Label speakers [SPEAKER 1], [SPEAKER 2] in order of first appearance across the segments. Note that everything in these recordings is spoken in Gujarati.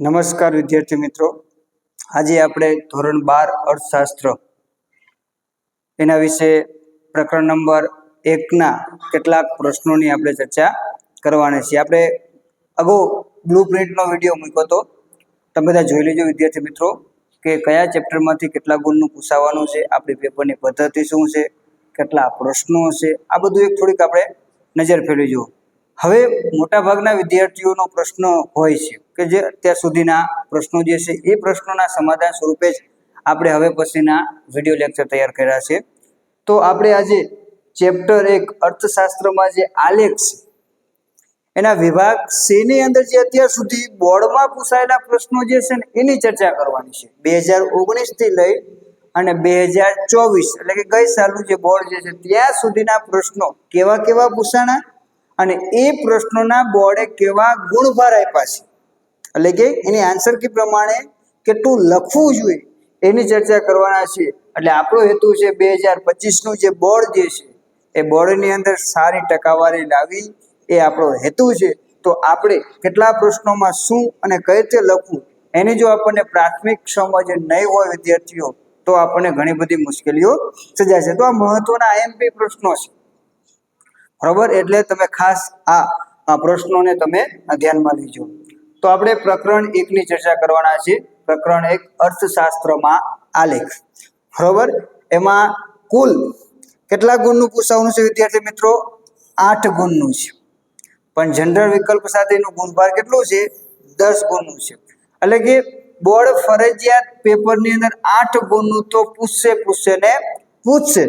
[SPEAKER 1] નમસ્કાર વિદ્યાર્થી મિત્રો. આજે આપણે ધોરણ બાર અર્થશાસ્ત્ર. એના વિશે પ્રકરણ નંબર એકના કેટલાક પ્રશ્નોની આપણે ચર્ચા કરવાની છે આપણે અગાઉ બ્લુ પ્રિન્ટનો વીડિયો મૂક્યો હતો. તમે બધા જોઈ લેજો વિદ્યાર્થી મિત્રો, કે કયા ચેપ્ટરમાંથી કેટલા ગુણનું પૂછાવાનું છે, આપણી પેપરની પદ્ધતિ શું છે, કેટલા પ્રશ્નો હશે આ બધું એક થોડીક આપણે નજર ફેરવી જુઓ. હવે મોટાભાગના વિદ્યાર્થીઓનો પ્રશ્ન હોય છે. કે જે અત્યાર સુધીના પ્રશ્નો જે છે, એ પ્રશ્નોના સમાધાન સ્વરૂપે જ આપણે હવે પછીના વીડિયો લેક્ચર તૈયાર કર્યા છે. તો આપણે આજે ચેપ્ટર એક અર્થશાસ્ત્રમાં જે આલેખ છે, એના વિભાગ સી અંદર જે અત્યાર સુધી બોર્ડમાં પૂછાયેલા પ્રશ્નો જે છે ને, એની ચર્ચા કરવાની છે. બે હજાર ઓગણીસથી લઈ અને બે હજાર ચોવીસ, એટલે કે ગઈ સાલનું જે બોર્ડ જે છે, ત્યાં સુધીના પ્રશ્નો કેવા કેવા પૂછાણા અને એ પ્રશ્નોના બોર્ડે કેવા ગુણભાર આપ્યા છે. એટલે કે એની આન્સર કી પ્રમાણે કેટલું લખવું જોઈએ, એની ચર્ચા કરવાના છે. એટલે આપણો હેતુ છે બે હજાર પચીસનું જે બોર્ડ જે છે, એ બોર્ડની અંદર સારી ટકાવારી લાવી, એ આપણો હેતુ છે. તો આપણે કેટલા પ્રશ્નોમાં શું અને કઈ રીતે લખવું, એની જો આપણને પ્રાથમિક સમજ નહીં હોય વિદ્યાર્થીઓ, તો આપણને ઘણી બધી મુશ્કેલીઓ સર્જાશે તો આ મહત્વના આઈએમપી પ્રશ્નો છે. બરોબર? એટલે તમે ખાસ આ પ્રશ્નોને તમે ધ્યાનમાં લેજો. તો આપણે પ્રકરણ એકની ચર્ચા કરવાના છે પ્રકરણ એક અર્થશાસ્ત્રમાં આલેખ. બરોબર? એમાં કુલ કેટલા ગુણનું પૂછાવાનું છે વિદ્યાર્થી મિત્રો? આઠ ગુણનું છે. પણ જનરલ વિકલ્પ સાથેનું ગુણભાર કેટલું છે? દસ ગુણનું છે. એટલે કે બોર્ડ ફરજિયાત પેપરની અંદર આઠ ગુણનું તો પૂછશે પૂછશે ને પૂછશે.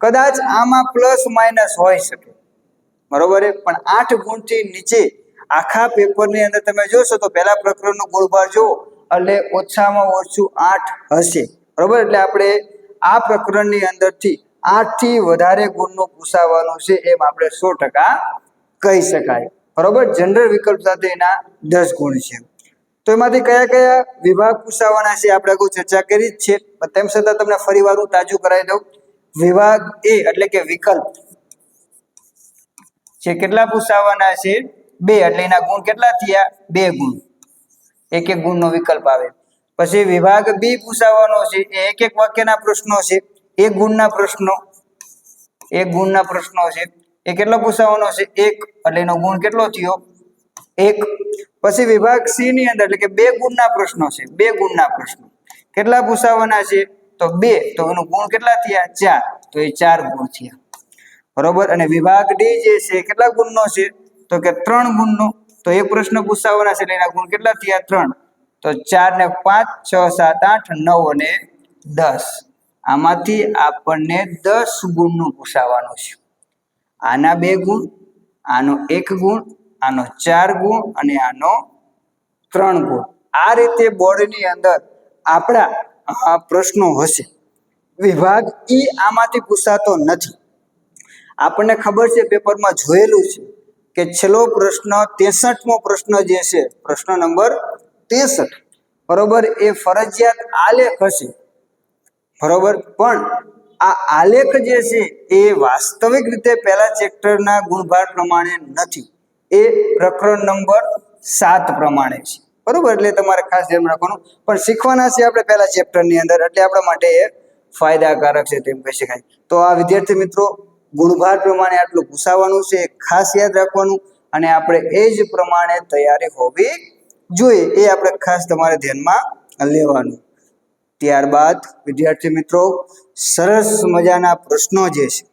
[SPEAKER 1] કદાચ આમાં પ્લસ માઇનસ હોઈ શકે. બરોબર? પણ આઠ ગુણથી નીચે આખા પેપરની અંદર તમે જોશો તો પહેલા પ્રકરણનું ગુણભાર જુઓ એટલે ઓછામાં ઓછું આઠ હશે. બરોબર? એટલે આપણે આ પ્રકરણની અંદરથી આઠથી વધારે ગુણનું પૂછાવાનું છે એમ આપણે સો ટકા કહી શકાય. બરોબર? જનરલ વિકલ્પ સાથે એના દસ ગુણ છે. તો એમાંથી કયા કયા વિભાગ પૂછાવાના છે આપણે અગાઉ ચર્ચા કરી જ છે. પણ તેમ છતાં તમને ફરી વાર હું તાજું કરાવી દઉં. વિભાગ એ એટલે કે વિકલ્પ. છે કેટલા પૂછાવાના છે? બે, એટલે એના ગુણ કેટલા થયા? બે ગુણ. એક એક ગુણનો વિકલ્પ આવે. પછી વિભાગ બી પૂછાવાનો છે, એ એક એક વાક્યના પ્રશ્નો છે એક ગુણના પ્રશ્નો એક ગુણના પ્રશ્નો છે, એ કેટલો પૂછાવાનો છે? એક, એટલે એનો ગુણ કેટલો થયો? એક. પછી વિભાગ સી ની અંદર, એટલે કે બે ગુણના પ્રશ્નો છે, બે ગુણના પ્રશ્નો. કેટલા પૂછાવાના છે? તો બે. તો એનો ગુણ કેટલા થયા? ચાર. તો એ ચાર ગુણ થયા. બરોબર? અને વિભાગ ડી જે છે, કેટલા ગુણનો છે? તો કે ત્રણ ગુણનો, તો એક પ્રશ્ન પૂછાવાના છે એના ગુણ કેટલા થયા? ત્રણ. તો ચાર ને પાંચ, છ, સાત, આઠ, નવ અને દસ. આમાંથી આપણને દસ ગુણનું પૂછાવાનું છે. આના બે ગુણ, આનો એક ગુણ, આનો ચાર ગુણ અને આનો ત્રણ ગુણ. આ રીતે બોર્ડની અંદર આપણા પ્રશ્નો હશે. વિભાગ ઈ આમાંથી પૂછાતો નથી. આપણને ખબર છે, પેપરમાં જોયેલું છે કે છેલ્લો પ્રશ્ન તેસઠમો પ્રશ્ન જે છે, પ્રશ્ન નંબર તેસઠ. બરોબર, એ ફરજિયાત આલેખ હશે. બરોબર, પણ આ આલેખ જે છે, એ વાસ્તવિક રીતે પહેલા ચેપ્ટરના ગુણભાર પ્રમાણે નથી. એ પ્રકરણ નંબર સાત પ્રમાણે છે. બરોબર, એટલે તમારે ખાસ ધ્યાન રાખવાનું. પણ શીખવાના છે આપણે પહેલા ચેપ્ટરની અંદર, એટલે આપણા માટે એ ફાયદાકારક છે તેમ કહી શકાય. તો આ વિદ્યાર્થી મિત્રો ગુણભાર પ્રમાણે આટલું પૂછાવાનું છે, ખાસ યાદ રાખવાનું અને આપણે એ જ પ્રમાણે તૈયારી હોવી જોઈએ, એ આપણે ખાસ તમારે ધ્યાનમાં લેવાનું. ત્યારબાદ, વિદ્યાર્થી મિત્રો, સરસ મજાના પ્રશ્નો જે છે,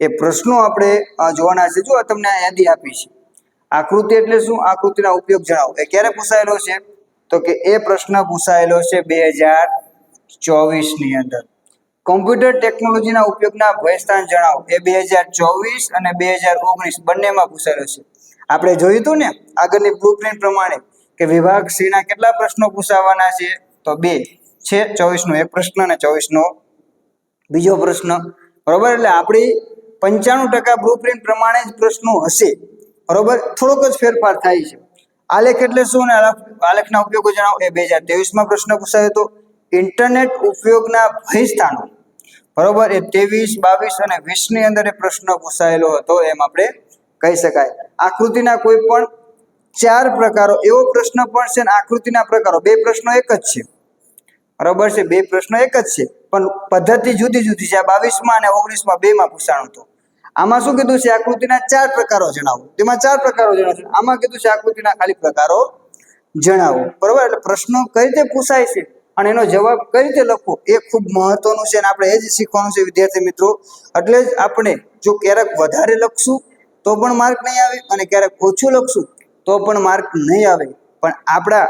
[SPEAKER 1] એ પ્રશ્નો આપણે જોવાના છે. જો તમને આ યાદી આપી છે, આકૃતિ એટલે શું? આકૃતિના ઉપયોગ જણાવો. એ ક્યારે પૂછાયેલો છે? તો કે એ પ્રશ્ન પૂછાયેલો છે બે હજાર ચોવીસની અંદર. કોમ્પ્યુટર ટેકનોલોજીના ઉપયોગના ભયસ્થાન જણાવો. એ બે હજાર ચોવીસ અને બે હજાર ઓગણીસ બંનેમાં પૂછાયેલો છે. આપણે જોયું હતું ને આગળની બ્લુપ્રિન્ટ પ્રમાણે કે વિભાગ શ્રીના કેટલા પ્રશ્નો પૂછાવાના છે? તો બે છે ચોવીસનો એક પ્રશ્ન અને ચોવીસનો બીજો પ્રશ્ન. બરોબર? એટલે આપણી પંચાણું ટકા બ્લુપ્રિન્ટ પ્રમાણે જ પ્રશ્નો હશે. બરોબર? થોડોક જ ફેરફાર થાય છે. આલેખ એટલે શું? ને આલેખ- આલેખના ઉપયોગો જણાવો. એ બે હજાર ત્રેવીસમાં પ્રશ્ન પૂછાયો હતો ઇન્ટરનેટ ઉપયોગના ભય સ્થાનો. બરોબર, એ ત્રેવીસ, બાવીસ અને વીસની અંદર એ પ્રશ્ન પૂછાયેલો હતો, એમ આપણે કહી શકાય. આકૃતિના કોઈ પણ ચાર પ્રકારો, એવો પ્રશ્ન પણ છે આકૃતિના પ્રકારો, બે પ્રશ્નો એક જ છે. બરોબર છે, બે પ્રશ્નો એક જ છે. પણ પદ્ધતિ જુદી જુદી છે બાવીસમાં અને ઓગણીસમાં બેમાં પૂછાણું હતું. આમાં શું કીધું છે, આકૃતિના ચાર પ્રકારો જણાવો. તેમાં ચાર પ્રકારો જણાવો આમાં કીધું છે, આકૃતિના ખાલી પ્રકારો જણાવો. બરોબર, એટલે પ્રશ્નો કઈ રીતે પૂછાય છે? અને એનો જવાબ કઈ રીતે લખવો એ ખૂબ મહત્વનું છે અને આપણે એ જ શીખવાનું છે, વિદ્યાર્થી મિત્રો. એટલે જ આપણે જો ક્યારેક વધારે લખશું, તો પણ માર્ક નહીં આવે અને ક્યારેક ઓછું લખશું, તો પણ માર્ક નહીં આવે. પણ આપણા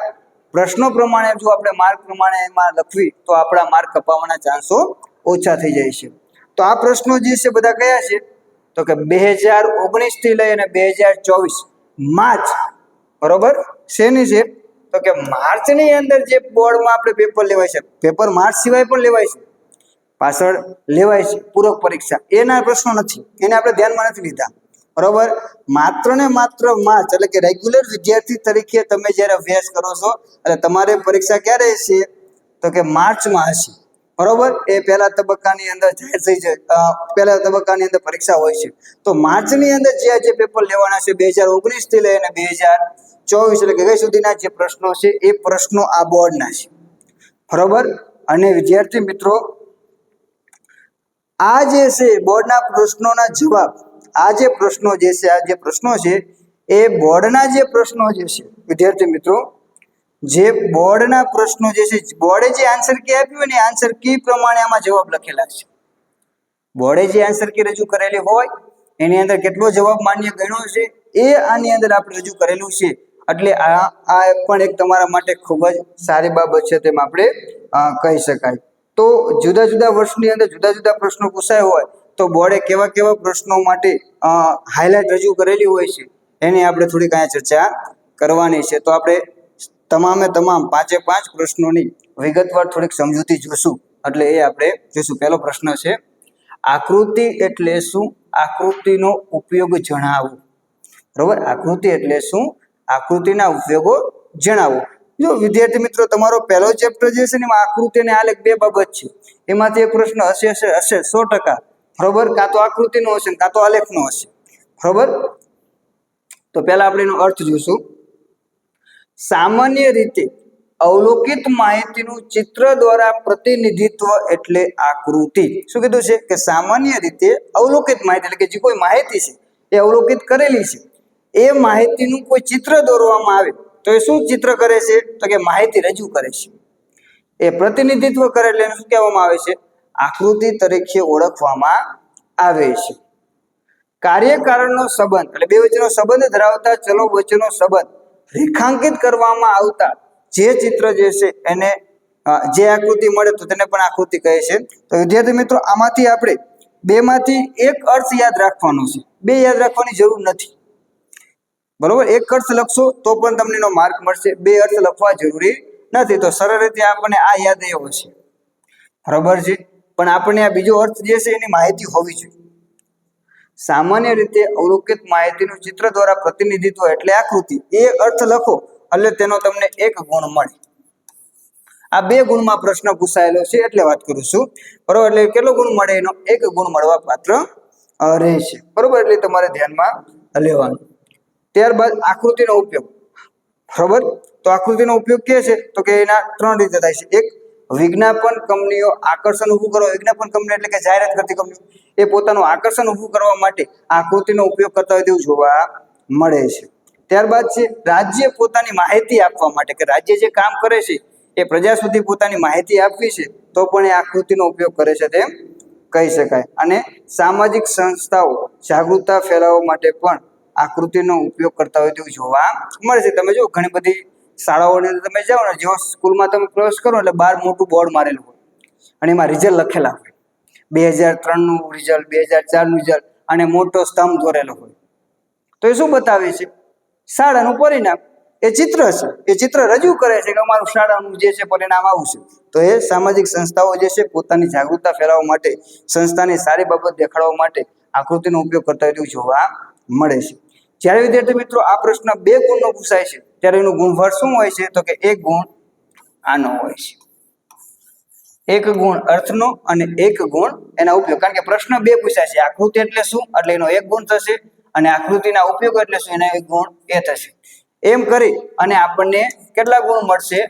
[SPEAKER 1] પ્રશ્નો પ્રમાણે જો આપણે માર્ક પ્રમાણે એમાં લખવી, તો આપણા માર્ક કપાવવાના ચાન્સો ઓછા થઈ જાય છે. તો આ પ્રશ્નો જે છે બધા કયા છે? તો કે બે હજાર ઓગણીસથી લઈ અને બે હજાર ચોવીસ, માર્ચ. બરોબર? શેની છે? તો કે માર્ચની અંદર જે બોર્ડમાં આપણે પેપર લેવાય છે પેપર માર્ચ સિવાય પણ લેવાય છે. પાછળ લેવાય છે પૂરક પરીક્ષા. એના પ્રશ્નો નથી. એને આપણે ધ્યાનમાં નથી લીધા. બરોબર? માત્ર ને માત્ર માર્ચ એટલે કે રેગ્યુલર વિદ્યાર્થી તરીકે તમે જ્યારે અભ્યાસ કરો છો, એટલે તમારે પરીક્ષા ક્યારે છે તો કે માર્ચમાં હશે. બરોબર? એ પહેલા તબક્કાની અંદર જાહેર થઈ જાય પહેલા તબક્કાની અંદર પરીક્ષા હોય છે. તો માર્ચની અંદર જે આ જે પેપર લેવાના છે, બે હજાર ઓગણીસથી લઈ અને બે હજાર ચોવીસ એટલે કે સુધીના જે પ્રશ્નો છે, એ પ્રશ્નો આ બોર્ડના છે. બરોબર? અને વિદ્યાર્થી મિત્રો, આ જે છે, બોર્ડના પ્રશ્નોના જવાબ, આ જે પ્રશ્નો જે છે, આ જે પ્રશ્નો છે, એ બોર્ડના જે પ્રશ્નો જે છે, વિદ્યાર્થી મિત્રો જે બોર્ડના પ્રશ્નો જે છે, બોર્ડે જે આન્સર કી આપ્યું હોય ને આન્સર કી પ્રમાણે આમાં જવાબ લખેલા છે. બોર્ડે જે આન્સર કી રજૂ કરેલી હોય, એની અંદર કેટલો જવાબ માન્ય ગણ્યો છે, એ આની અંદર આપણે રજૂ કરેલું છે. એટલે આ આ પણ એક તમારા માટે ખૂબ જ સારી બાબત છે તેમ આપણે કહી શકાય. તો જુદા જુદા વર્ષની અંદર જુદા જુદા પ્રશ્નો પૂછાય હોય, તો બોર્ડે કેવા કેવા પ્રશ્નો માટે હાઇલાઇટ રજૂ કરેલી હોય છે, એની આપણે થોડીક અહીંયા ચર્ચા કરવાની છે. તો આપણે તમામે તમામ પાંચે પાંચ પ્રશ્નોની વિગતવાર થોડીક સમજૂતી જોશું. એટલે એ આપણે જોશું. પહેલો પ્રશ્ન છે, આકૃતિ એટલે શું? આકૃતિનો ઉપયોગ જણાવો. બરોબર? આકૃતિ એટલે શું? આકૃતિના ઉપયોગો જણાવો. જો વિદ્યાર્થી મિત્રો, તમારો પહેલો ચેપ્ટર જે છે ને, એમાં આકૃતિ અને આલેખ બે બાબત છે. એમાંથી એક પ્રશ્ન હશે હશે હશે, સો ટકા. બરોબર? કાં તો આકૃતિનો હશે કાં તો આલેખનો હશે. બરોબર? તો પહેલા આપણે એનો અર્થ જોઈશું સામાન્ય રીતે અવલોકિત માહિતીનું ચિત્ર દ્વારા પ્રતિનિધિત્વ એટલે આકૃતિ. શું કીધું છે? કે સામાન્ય રીતે અવલોકિત માહિતી એટલે કે જે કોઈ માહિતી છે, એ અવલોકિત કરેલી છે. એ માહિતીનું કોઈ ચિત્ર દોરવામાં આવે તો એ શું ચિત્ર કરે છે? તો કે માહિતી રજૂ કરે છે. એ પ્રતિનિધિત્વ કરે એટલે શું કહેવામાં આવે છે? આકૃતિ તરીકે ઓળખવામાં આવે છે. કાર્યકારણનો સંબંધ એટલે બે વચ્ચેનો સંબંધ ધરાવતા ચલો વચ્ચેનો સંબંધ રેખાંકિત કરવામાં આવતા જે ચિત્ર જે છે એને જે આકૃતિ મળે તો તેને પણ આકૃતિ કહે છે. તો વિદ્યાર્થી મિત્રો, આમાંથી આપણે બેમાંથી એક અર્થ યાદ રાખવાનો છે. બે યાદ રાખવાની જરૂર નથી. બરોબર? એક અર્થ લખશો તો પણ તમને એનો માર્ક મળશે. બે અર્થ લખવા જરૂરી નથી. તો સરળ રીતે આપણને આ યાદ એવો છે. બરોબર છે? પણ આપણને આ બીજો અર્થ જે છે એની માહિતી હોવી જોઈએ. સામાન્ય રીતે અવલોકિત માહિતીનું ચિત્ર દ્વારા પ્રતિનિધિત્વ એટલે આકૃતિ. એ અર્થ લખો, એટલે તેનો તમને એક ગુણ મળે. આ બે ગુણમાં પ્રશ્ન પૂછાયેલો છે, એટલે વાત કરું છું. બરોબર, એટલે કેટલો ગુણ મળે? એનો એક ગુણ મળવા પાત્ર રહેશે. બરોબર, એટલે તમારે ધ્યાનમાં લેવાનું. ત્યારબાદ આકૃતિનો ઉપયોગ. બરોબર? તો આકૃતિનો ઉપયોગ કે છે? તો કે એના ત્રણ રીતે થાય છે. એક વિજ્ઞાપન કંપનીઓ આકર્ષણ ઊભું કરવા વિજ્ઞાપન કંપની એટલે કે જાહેરાત કરતી કંપનીઓ, એ પોતાનું આકર્ષણ ઊભું કરવા માટે આકૃતિનો ઉપયોગ કરતા હોય તેવું જોવા મળે છે. ત્યારબાદ છે, રાજ્ય પોતાની માહિતી આપવા માટે કે રાજ્ય જે કામ કરે છે, એ પ્રજા સુધી પોતાની માહિતી આપવી છે, તો પણ એ આકૃતિનો ઉપયોગ કરે છે તેમ કહી શકાય. અને સામાજિક સંસ્થાઓ જાગૃતતા ફેલાવવા માટે પણ આકૃતિનો ઉપયોગ કરતા હોય તેવું જોવા મળે છે. તમે જો ઘણી બધી શાળાઓની અંદર તમે જાઓ ને, જેવો સ્કૂલમાં તમે પ્રવેશ કરો એટલે બહાર મોટું બોર્ડ મારેલું હોય. અને એમાં રિઝલ્ટ લખેલા હોય. બે હજાર ત્રણનું રિઝલ્ટ બે હજાર ચારનું રિઝલ્ટ અને મોટો સ્તંભ દોરેલો હોય. તો એ શું બતાવે છે? શાળાનું પરિણામ. એ ચિત્ર છે. એ ચિત્ર રજૂ કરે છે કે અમારું શાળાનું જે છે પરિણામ આવું છે. તો એ સામાજિક સંસ્થાઓ જે છે પોતાની જાગૃતતા ફેલાવવા માટે, સંસ્થાની સારી બાબત દેખાડવા માટે આકૃતિનો ઉપયોગ કરતા હોય તેવું જોવા મળે છે. જ્યારે વિદ્યાર્થી મિત્રો આ પ્રશ્ન બે ગુણનો પૂછાય છે ત્યારે એનું ગુણફળ શું હોય છે? તો કે એક ગુણ આનો હોય છે. એક ગુણ અર્થનો અને એક ગુણ એના ઉપયોગ. કારણ કે પ્રશ્ન બે પૂછાય છે. આકૃતિ એટલે શું? એટલે એનો એક ગુણ થશે અને આકૃતિના ઉપયોગ એટલે શું? એનો એક ગુણ એ થશે. એમ કરી અને આપણને કેટલા ગુણ મળશે?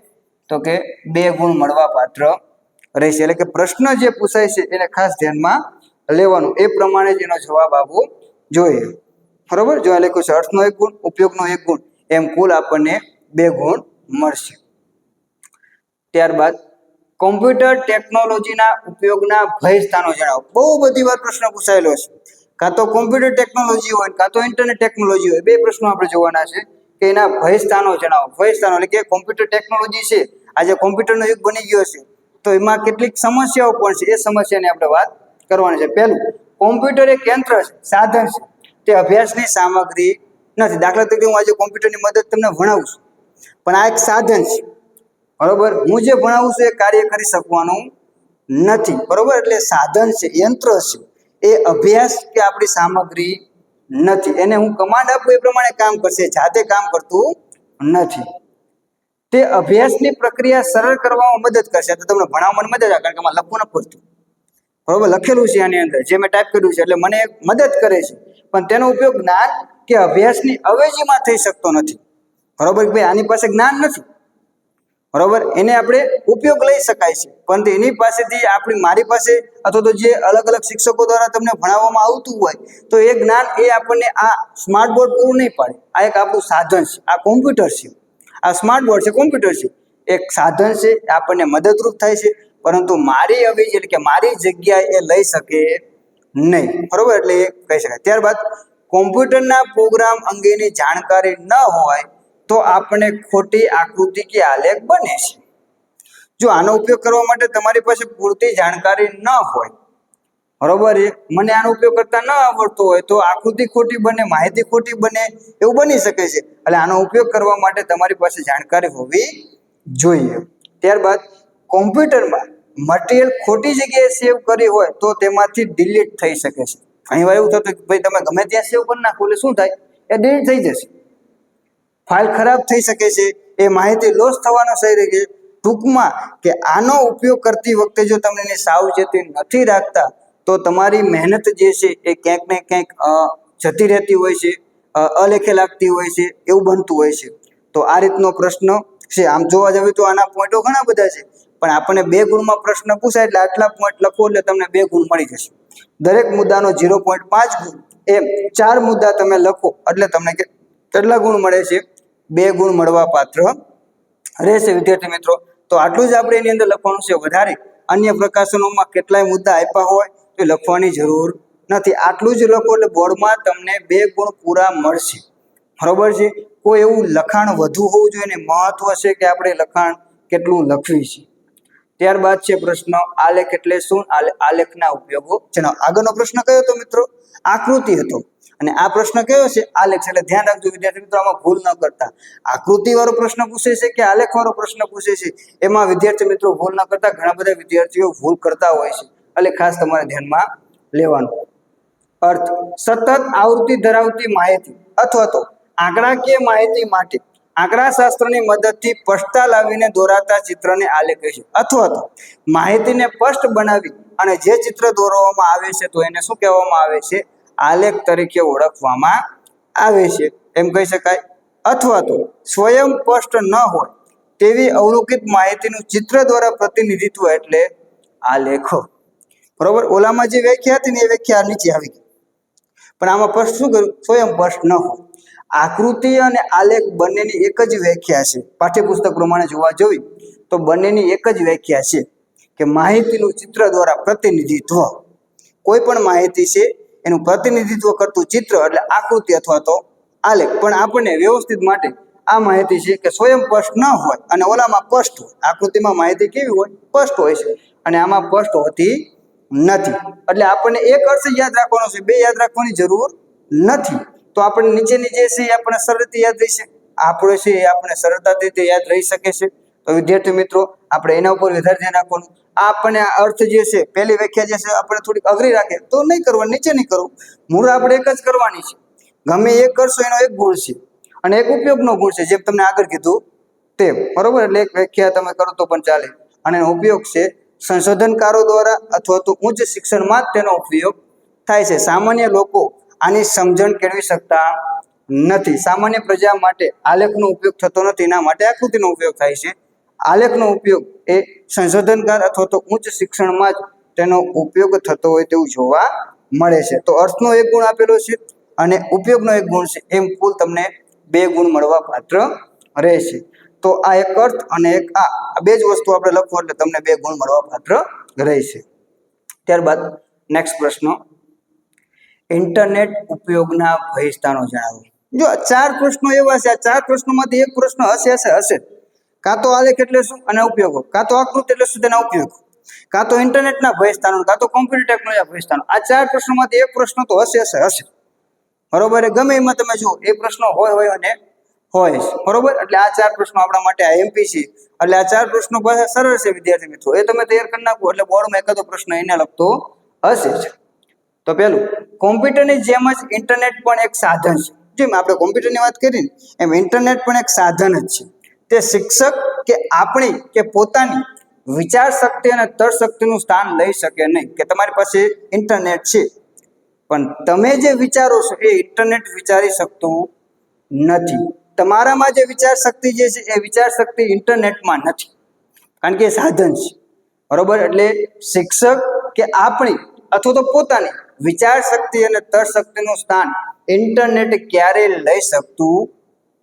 [SPEAKER 1] તો કે બે ગુણ મળવા પાત્ર રહેશે. એટલે કે પ્રશ્ન જે પૂછાય છે એને ખાસ ધ્યાનમાં લેવાનું. એ પ્રમાણે જ એનો જવાબ આપવો જોઈએ. બરોબર? જો આ લખ્યું અર્થનો એક ગુણ, ઉપયોગનો એક ગુણ. એમ કુલ આપણને બે ગુણ મળશે. ત્યારબાદ કોમ્પ્યુટર ટેકનોલોજીના ઉપયોગના ભય સ્થાનો જણાવો. બહુ બધી વાર પ્રશ્ન પૂછાયેલો છે. કાં તો કોમ્પ્યુટર ટેકનોલોજી હોય, કાં તો ઇન્ટરનેટ ટેકનોલોજી હોય, બે પ્રશ્નો આપણે જોવાના છે કે એના ભય સ્થાનો જણાવો. ભય સ્થાનો એટલે કે કોમ્પ્યુટર ટેકનોલોજી છે, આજે કોમ્પ્યુટરનો યુગ બની ગયો છે, તો એમાં કેટલીક સમસ્યાઓ પણ છે. એ સમસ્યાની આપણે વાત કરવાની છે. પહેલું, કોમ્પ્યુટર એક યંત્ર છે, સાધન છે. તે અભ્યાસની સામગ્રી નથી. દાખલા તરીકે હું આજે કોમ્પ્યુટરની મદદ તમને ભણાવું છું. પણ આ એક સાધન છે. બરોબર? હું જે ભણાવું છું એ કાર્ય કરી શકવાનું નથી. બરોબર? એટલે સાધન છે, યંત્ર છે. એ અભ્યાસ કે આપણી સામગ્રી નથી. એને હું કમાન્ડ આપું એ પ્રમાણે કામ કરશે. જાતે કામ કરતું નથી. તે અભ્યાસની પ્રક્રિયા સરળ કરવામાં મદદ કરશે. તો તમને ભણાવવામાં મદદ આવે, કારણ કે આમાં લખવું ન પડતું. બરોબર? લખેલું છે આની અંદર. જે મેં ટાઈપ કર્યું છે. એટલે મને મદદ કરે છે. પણ તેનો ઉપયોગ જ્ઞાન કે અભ્યાસની અવેજીમાં થઈ શકતો નથી. બરોબર ભાઈ? આની પાસે જ્ઞાન નથી. બરોબર? એને આપણે ઉપયોગ લઈ શકાય છે. પરંતુ એની પાસેથી આપણી મારી પાસે અથવા તો જે અલગ અલગ શિક્ષકો દ્વારા તમને ભણાવવામાં આવતું હોય, તો એ જ્ઞાન એ આપણને આ સ્માર્ટ બોર્ડ પૂરું નહીં પાડે. આ એક આપણું સાધન છે. આ કોમ્પ્યુટર છે. આ સ્માર્ટ બોર્ડ છે, કોમ્પ્યુટર છે. એક સાધન છે આપણને મદદરૂપ થાય છે. પરંતુ મારી અવેજી એટલે કે મારી જગ્યાએ એ લઈ શકે નહીં. બરોબર? એટલે એ કહી શકાય. ત્યારબાદ કોમ્પ્યુટરના પ્રોગ્રામ અંગેની જાણકારી ન હોય તો આપણે ખોટી આકૃતિ કે આલેખ બને છે. જો આનો ઉપયોગ કરવા માટે તમારી પાસે પૂરતી જાણકારી ન હોય, બરોબર મને આનો ઉપયોગ કરતા ન આવડતો હોય તો આકૃતિ ખોટી બને, માહિતી ખોટી બને એવું બની શકે છે. એટલે આનો ઉપયોગ કરવા માટે તમારી પાસે જાણકારી હોવી જોઈએ. ત્યારબાદ કોમ્પ્યુટરમાં મટીરિયલ ખોટી જગ્યાએ સેવ કરી હોય તો તેમાંથી ડિલીટ થઈ શકે છે. ઘણી એવું થતું કે ભાઈ તમે ગમે ત્યાં સેવ કરી નાખો એટલે શું થાય? એ ડિલીટ થઈ જશે. ફાઇલ ખરાબ થઈ શકે છે. એ માહિતી લોસ થવાનો થઈ રહી છે. ટૂંકમાં કે આનો ઉપયોગ કરતી વખતે જો તમે એની સાવચેતી નથી રાખતા, તો તમારી મહેનત જે છે એ ક્યાંક ને ક્યાંક જતી રહેતી હોય છે અલેખે લાગતી હોય છે, એવું બનતું હોય છે. તો આ રીતનો પ્રશ્ન છે. આમ જોવા જઈએ તો આના પોઈન્ટો ઘણા બધા છે. પણ આપણને બે ગુણમાં પ્રશ્ન પૂછાય એટલે આટલા પોઈન્ટ લખો એટલે તમને બે ગુણ મળી જશે. દરેક મુદ્દાનો ઝીરો પોઈન્ટ પાંચ ગુણ. એમ ચાર મુદ્દા તમે લખો એટલે તમને કેટલા ગુણ મળે છે? બે ગુણ મળવા પાત્ર રહેશે, વિદ્યાર્થી મિત્રો. તો આટલું જ આપણે એની અંદર લખવાનું છે. વધારે અન્ય પ્રકાશનોમાં કેટલાય મુદ્દા આપ્યા હોય તો લખવાની જરૂર નથી. આટલું જ લખો એટલે બોર્ડમાં તમને બે ગુણ પૂરા મળશે. બરોબર છે? કોઈ એવું લખાણ વધુ હોવું જોઈએ ને મહત્વ છે કે આપણે લખાણ કેટલું લખવી છે? ત્યારબાદ છે પ્રશ્ન આલેખ એટલે શું? આલેખના ઉપયોગો. જેનો આગળનો પ્રશ્ન કયો હતો મિત્રો? આકૃતિ હતો. અને આ પ્રશ્ન કયો છે? આલેખ એટલે ધ્યાન રાખજો વિદ્યાર્થી મિત્રો, આમાં ભૂલ ન કરતા. આકૃતિ વાળો પ્રશ્ન પૂછે છે કે આલેખ વાળો પ્રશ્ન પૂછે છે? એમાં વિદ્યાર્થી મિત્રો ભૂલ ન કરતા. ઘણા બધા વિદ્યાર્થીઓ ભૂલ કરતા હોય છે. એટલે ખાસ તમારે ધ્યાનમાં લેવાનું. અર્થ, સતત આવૃત્તિ ધરાવતી માહિતી અથવા તો આંકડાકીય માહિતી માટે આંકડા શાસ્ત્રની મદદથી સ્પષ્ટતા લાવીને દોરાતા ચિત્રને આલેખ કહીશું અથવા તો માહિતીને સ્પષ્ટ બનાવી અને જે ચિત્ર દોરવામાં આવે છે તો એને શું કહેવામાં આવે છે? આલેખ તરીકે ઓળખવામાં આવે છે. એમ કહી શકાય. અથવા તો સ્વયં સ્પષ્ટ ન હોય તેવી અવલોકિત માહિતીનું ચિત્ર દ્વારા પ્રતિનિધિત્વ એટલે આલેખો. બરોબર? ઓલામાં જે વ્યાખ્યા હતી ને એ વ્યાખ્યા નીચે આવી ગઈ. પણ આમાં સ્પષ્ટ શું કર્યું? સ્વયં સ્પષ્ટ ન હોય. આકૃતિ અને આલેખ બંનેની એક જ વ્યાખ્યા છે. પાઠ્યપુસ્તક પ્રમાણે જોવા જોઈએ તો બંનેની એક જ વ્યાખ્યા છે કે માહિતીનું ચિત્ર દ્વારા પ્રતિનિધિત્વ. કોઈ પણ માહિતી છે એનું પ્રતિનિધિત્વ કરતું ચિત્ર એટલે આકૃતિ અથવા તો આલેખ. પણ આપણને વ્યવસ્થિત માટે આ માહિતી છે કે સ્વયં સ્પષ્ટ ન હોય અને ઓલામાં સ્પષ્ટ હોય. આકૃતિમાં માહિતી કેવી હોય? સ્પષ્ટ હોય છે. અને આમાં સ્પષ્ટ હોતી નથી. એટલે આપણને એક અર્થ યાદ રાખવાનો છે, બે યાદ રાખવાની જરૂર નથી. તો આપણે નીચેની જે છે એ આપણે સરળ યાદ રહી છે. આપણે છે એ આપણે સરળતાથી તે યાદ રહી શકે છે. તો વિદ્યાર્થી મિત્રો, આપણે એના ઉપર વધારે ધ્યાન રાખવાનું આ આપણને અર્થ જે છે, પહેલી વ્યાખ્યા જે છે, આપણે થોડીક અઘરી રાખે તો નહીં કરવા નીચે નહીં કરવું. મૂળ આપણે એક જ કરવાની છે. ગમે એક કરશો, એનો એક ગુણ છે. અને એક ઉપયોગનો ગુણ છે જેમ તમને આગળ કીધું તે બરોબર? એટલે એક વ્યાખ્યા તમે કરો તો પણ ચાલે. અને એનો ઉપયોગ છે, સંશોધનકારો દ્વારા અથવા તો ઉચ્ચ શિક્ષણમાં જ તેનો ઉપયોગ થાય છે. સામાન્ય લોકો આની સમજણ કેળવી શકતા નથી. સામાન્ય પ્રજા માટે આલેખનો ઉપયોગ થતો નથી. એના માટે આકૃતિનો ઉપયોગ થાય છે. આલેખનો ઉપયોગ એ સંશોધનકાર અથવા તો ઉચ્ચ શિક્ષણમાં જ તેનો ઉપયોગ થતો હોય તેવું જોવા મળે છે. તો અર્થનો એક ગુણ આપેલો છે અને ઉપયોગનો એક ગુણ છે. એમ કુલ તમને બે ગુણ મળવા પાત્ર રહેશે. તો આ એક અર્થ અને એક આ. બે જ વસ્તુ આપણે લખવું એટલે તમને બે ગુણ મળવા પાત્ર રહેશે. ત્યારબાદ નેક્સ્ટ પ્રશ્ન ઇન્ટરનેટ ઉપયોગના ભયસ્થાનો જણાવો. જો ચાર પ્રશ્નો એવા છે, આ ચાર પ્રશ્નોમાંથી એક પ્રશ્ન હશે હશે હશે. કાં તો આલેખ એટલે શું? અને ઉપયોગો. કાં તો આકૃતિ એટલે શું? તેના ઉપયોગો. કાં તો ઇન્ટરનેટના ભયસ્થાનો, કાં તો કોમ્પ્યુટર ટેકનોલોજીના ભયસ્થાનો. આ ચાર પ્રશ્નોમાંથી એક પ્રશ્ન તો હશે હશે હશે. બરોબર? ગમે એમાં તમે જુઓ, એ પ્રશ્નો હોય હોય અને હોય. બરોબર? એટલે આ ચાર પ્રશ્નો આપણા માટે આ એમપીસી એટલે આ ચાર પ્રશ્નો સરળ છે, વિદ્યાર્થી મિત્રો. એ તમે તૈયાર કરી નાખો, એટલે બોર્ડમાં એકાદો પ્રશ્ન એને લગતો હશે જ. તો પેલું કોમ્પ્યુટરની જેમ જ ઇન્ટરનેટ પણ એક સાધન છે. જેમ આપણે કોમ્પ્યુટરની વાત કરીને, એમ ઇન્ટરનેટ પણ એક સાધન જ છે. તે શિક્ષક કે આપણી કે પોતાની વિચાર શક્તિ અને તર શક્તિનું સ્થાન લઈ શકે નહીં, કે તમારી પાસે ઇન્ટરનેટ છે. પણ તમે જે વિચારો છો, એ ઇન્ટરનેટ વિચારી શકતું નથી. તમારામાં જે વિચાર શક્તિ જે છે, એ વિચાર શક્તિ ઇન્ટરનેટમાં નથી. કારણ કે એ સાધન છે. બરોબર? એટલે શિક્ષક કે આપણી, અથવા તો પોતાની વિચાર શક્તિ અને તરશક્તિનું શક્તિનું સ્થાન ઇન્ટરનેટ ક્યારે લઈ શકતું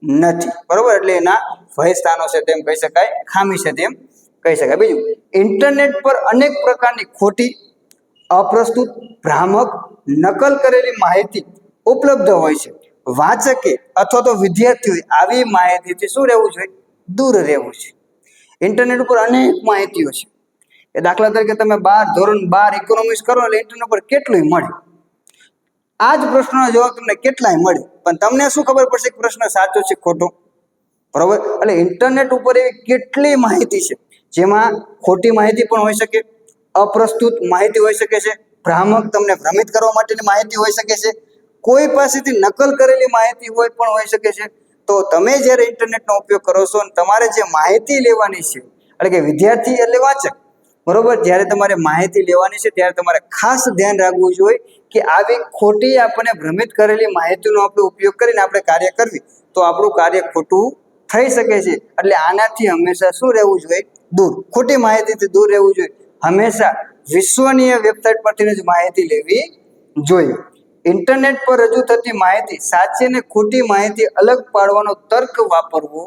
[SPEAKER 1] નથી. બરોબર? એટલે એના ભય સ્થાનો છે તેમ કહી શકાય, ખામી છે તેમ કહી શકાય. બીજું ઇન્ટરનેટ પર અનેક પ્રકારની ખોટી, અપ્રસ્તુત, ભ્રામક, નકલ કરેલી માહિતી ઉપલબ્ધ હોય છે. વાચકે અથવા તો વિદ્યાર્થીઓએ આવી માહિતીથી શું રહેવું જોઈએ? દૂર રહેવું છે. ઇન્ટરનેટ ઉપર અનેક માહિતીઓ છે. એ દાખલા તરીકે તમે બાર ધોરણ બાર ઇકોનોમિક્સ કરો એટલે ઇન્ટરનેટ પર કેટલું મળે? આ જ પ્રશ્નનો જવાબ તમને કેટલાય મળે? પણ તમને શું ખબર પડશે કે પ્રશ્ન સાચો છે ખોટો? બરોબર? એટલે ઇન્ટરનેટ ઉપર એવી કેટલી માહિતી છે, જેમાં ખોટી માહિતી પણ હોઈ શકે, અપ્રસ્તુત માહિતી હોઈ શકે છે, ભ્રામક તમને ભ્રમિત કરવા માટેની માહિતી હોઈ શકે છે, કોઈ પાસેથી નકલ કરેલી માહિતી હોય પણ હોઈ શકે છે. તો તમે જ્યારે ઇન્ટરનેટનો ઉપયોગ કરો છો અને તમારે જે માહિતી લેવાની છે, એટલે કે વિદ્યાર્થી એટલે વાચક બરોબર? જ્યારે તમારે માહિતી લેવાની છે, ત્યારે તમારે ખાસ ધ્યાન રાખવું જોઈએ કે આવી ખોટી આપણને ભ્રમિત કરેલી માહિતીનો આપણે ઉપયોગ કરીને આપણે કાર્ય કરવી. તો આપણું કાર્ય ખોટું થઈ શકે છે. એટલે આનાથી હંમેશા શું રહેવું જોઈએ? દૂર. ખોટી માહિતીથી દૂર રહેવું જોઈએ. હંમેશા વિશ્વનીય વેબસાઇટ પરથી જ માહિતી લેવી જોઈએ. ઇન્ટરનેટ પર રજૂ થતી માહિતી સાચી અને ખોટી માહિતી અલગ પાડવાનો તર્ક વાપરવો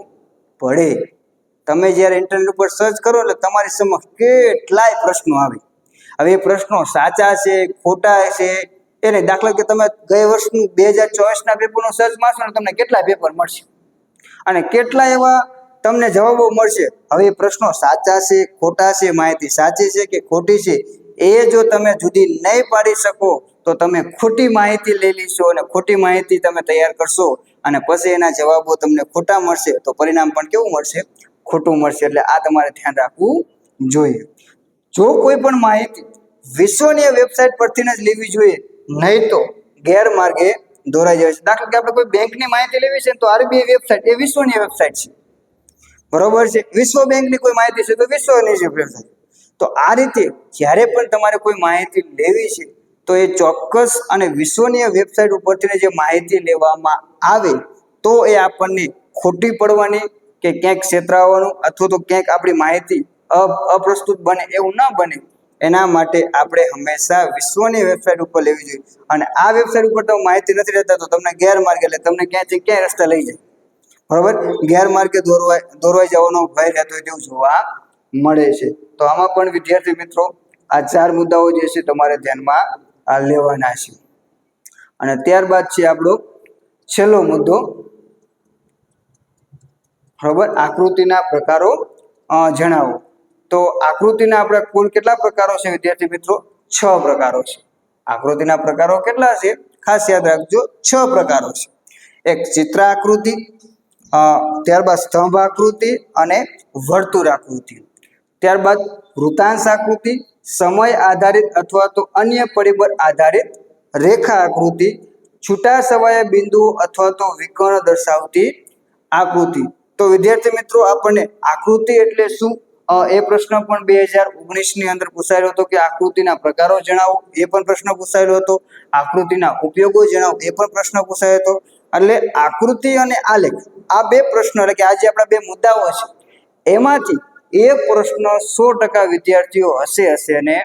[SPEAKER 1] પડે. તમે જ્યારે ઇન્ટરનેટ ઉપર સર્ચ કરો એટલે તમારી સમક્ષ કેટલાય પ્રશ્નો આવે. હવે એ પ્રશ્નો સાચા છે, ખોટા છે, એને દાખલા કે તમે ગયા વર્ષનું બે હજાર ચોવીસના પેપરનું સર્ચ મારશો ને તમને કેટલા પેપર મળશે? અને કેટલા એવા તમને જવાબો મળશે? હવે એ પ્રશ્નો સાચા છે, ખોટા છે, માહિતી સાચી છે કે ખોટી છે, એ જો તમે જુદી નહીં પાડી શકો, તો તમે ખોટી માહિતી લઈ લેશો અને ખોટી માહિતી તમે તૈયાર કરશો અને પછી એના જવાબો તમને ખોટા મળશે, તો પરિણામ પણ કેવું મળશે? ખોટું મળશે એટલે આ તમારે ધ્યાન રાખવું જોઈએ. જો કોઈ પણ માહિતી વિશ્વનીય વેબસાઇટ પરથી જ લેવી જોઈએ, નહીં તો ગેરમાર્ગે દોરાઈ જાય છે. દાખલા કે આપણે કોઈ બેંકની માહિતી લેવી છે તો આરબીઆઈ વેબસાઇટ એ વિશ્વની વેબસાઇટ છે. બરોબર છે? વિશ્વ બેંકની કોઈ માહિતી છે તો વિશ્વની છે વેબસાઇટ તો આ રીતે જ્યારે પણ તમારે કોઈ માહિતી લેવી છે તો એ ચોક્કસ અને વિશ્વનીય વેબસાઇટ ઉપરથી જે માહિતી લેવામાં આવે તો એ આપણને ખોટી પડવાની કે ક્યાંક છેતરાવાનું અથવા તો ક્યાંક આપણી માહિતી અપ્રસ્તુત બને એવું ન બને, એના માટે આપણે હંમેશા વિશ્વની વેબસાઇટ ઉપર લેવી જોઈએ. અને આ વેબસાઇટ ઉપર તમે માહિતી નથી લેતા તો તમને ગેરમાર્ગે એટલે તમને ક્યાંથી ક્યાંય રસ્તા લઈ જાય. બરોબર? ગેરમાર્ગે દોરવાય દોરવાઈ જવાનો ભય રહેતો હોય તેવું જોવા મળે છે. તો આમાં પણ વિદ્યાર્થી મિત્રો, આ ચાર મુદ્દાઓ જે છે તમારે ધ્યાનમાં લેવાના છે. અને ત્યારબાદ છે આપણો છેલ્લો મુદ્દો બરોબર આકૃતિના પ્રકારો જણાવો. તો આકૃતિના આપણે કુલ કેટલા પ્રકારો છે, વિદ્યાર્થી મિત્રો? છ પ્રકારો છે. આકૃતિના પ્રકારો કેટલા છે? ખાસ યાદ રાખજો, છ પ્રકારો છે. એક ચિત્ર આકૃતિ ત્યારબાદ સ્તંભ આકૃતિ અને વર્તુળ આકૃતિ. ત્યારબાદ વૃતાંશ આકૃતિ, સમય આધારિત અથવા તો અન્ય પરિબળ આધારિત રેખા આકૃતિ છૂટા છવાયા બિંદુઓ અથવા તો વિકર્ણ દર્શાવતી આકૃતિ. તો વિદ્યાર્થી મિત્રો, આપણને આકૃતિ એટલે શું? એ પ્રશ્ન પણ બે હજાર ઓગણીસની અંદર પૂછાયેલો હતો કે આકૃતિના પ્રકારો જણાવો. એ પણ પ્રશ્ન પૂછાયેલો હતો. આકૃતિના ઉપયોગો જણાવો. એ પણ પ્રશ્ન પૂછાયો હતો. એટલે આકૃતિ અને આલેખ, આ બે પ્રશ્નો એટલે કે આ જે આપણા બે મુદ્દાઓ છે. એમાંથી એક પ્રશ્ન સો ટકા વિદ્યાર્થીઓ હશે હશે અને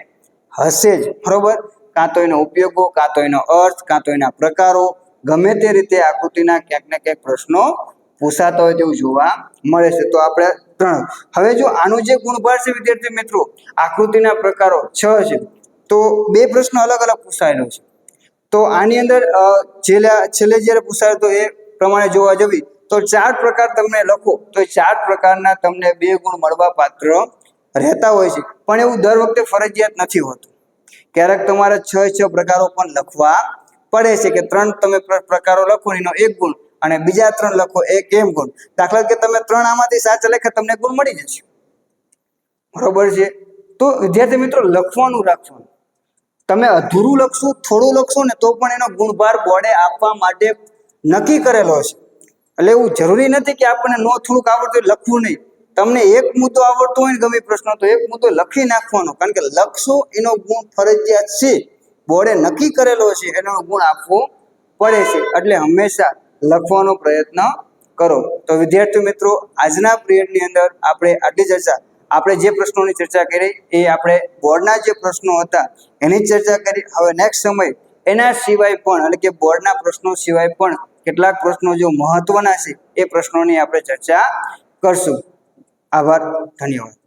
[SPEAKER 1] હશે જ. બરોબર? કાં તો એનો ઉપયોગો, કાં તો એનો અર્થ, કાં તો એના પ્રકારો. ગમે તે રીતે આકૃતિના ક્યાંક ને ક્યાંક પ્રશ્નો પૂછાતા હોય તેવું જોવા મળે છે. તો આપણે ત્રણ. હવે જો આનું જે ગુણભાર છે વિદ્યાર્થી મિત્રો, આકૃતિના પ્રકારો છ છે. તો બે પ્રશ્નો અલગ અલગ પૂછાયેલો છે. તો આની અંદર છેલ્લે જ્યારે પૂછાયો તો એ પ્રમાણે જોવા જવી, તો ચાર પ્રકાર તમને લખો. તો એ ચાર પ્રકારના તમને બે ગુણ મળવા પાત્ર રહેતા હોય છે. પણ એવું દર વખતે ફરજિયાત નથી હોતું. ક્યારેક તમારે છ છ પ્રકારો પણ લખવા પડે છે કે ત્રણ તમે પ્ર- પ્રકારો લખો એનો એક ગુણ. અને બીજા ત્રણ લખો એ કેમ ગુણ. દાખલા કે તમે ત્રણ આમાંથી સાચા લખે, તમને ગુણ મળી જશે. બરોબર છે? તો વિદ્યાર્થી મિત્રો, લખવાનું રાખવાનું. તમે અધૂરું લખશો, થોડું લખશો ને તો પણ એનો ગુણભાર બોર્ડે આપવા માટે નક્કી કરેલો છે એટલે એવું જરૂરી નથી કે આપણને નો થોડુંક આવડતું હોય, લખવું નહીં. તમને એક મુદ્દો આવડતો હોય ને ગમે પ્રશ્ન તો એક મુદ્દો લખી નાખવાનો. કારણ કે લખશો એનો ગુણ ફરજિયાત છે. બોર્ડે નક્કી કરેલો છે, એનો ગુણ આપવો પડે છે. એટલે હંમેશા લખવાનો પ્રયત્ન કરો. તો વિદ્યાર્થી મિત્રો, આજના પિરિયડની અંદર આપણે આટલી ચર્ચા, આપણે જે પ્રશ્નોની ચર્ચા કરી એ આપણે બોર્ડના જે પ્રશ્નો હતા, એની ચર્ચા કરી. હવે નેક્સ્ટ સમય, એના સિવાય પણ, એટલે કે બોર્ડના પ્રશ્નો સિવાય પણ કેટલાક પ્રશ્નો જો મહત્વના છે, એ પ્રશ્નોની આપણે ચર્ચા કરશું. આભાર, ધન્યવાદ.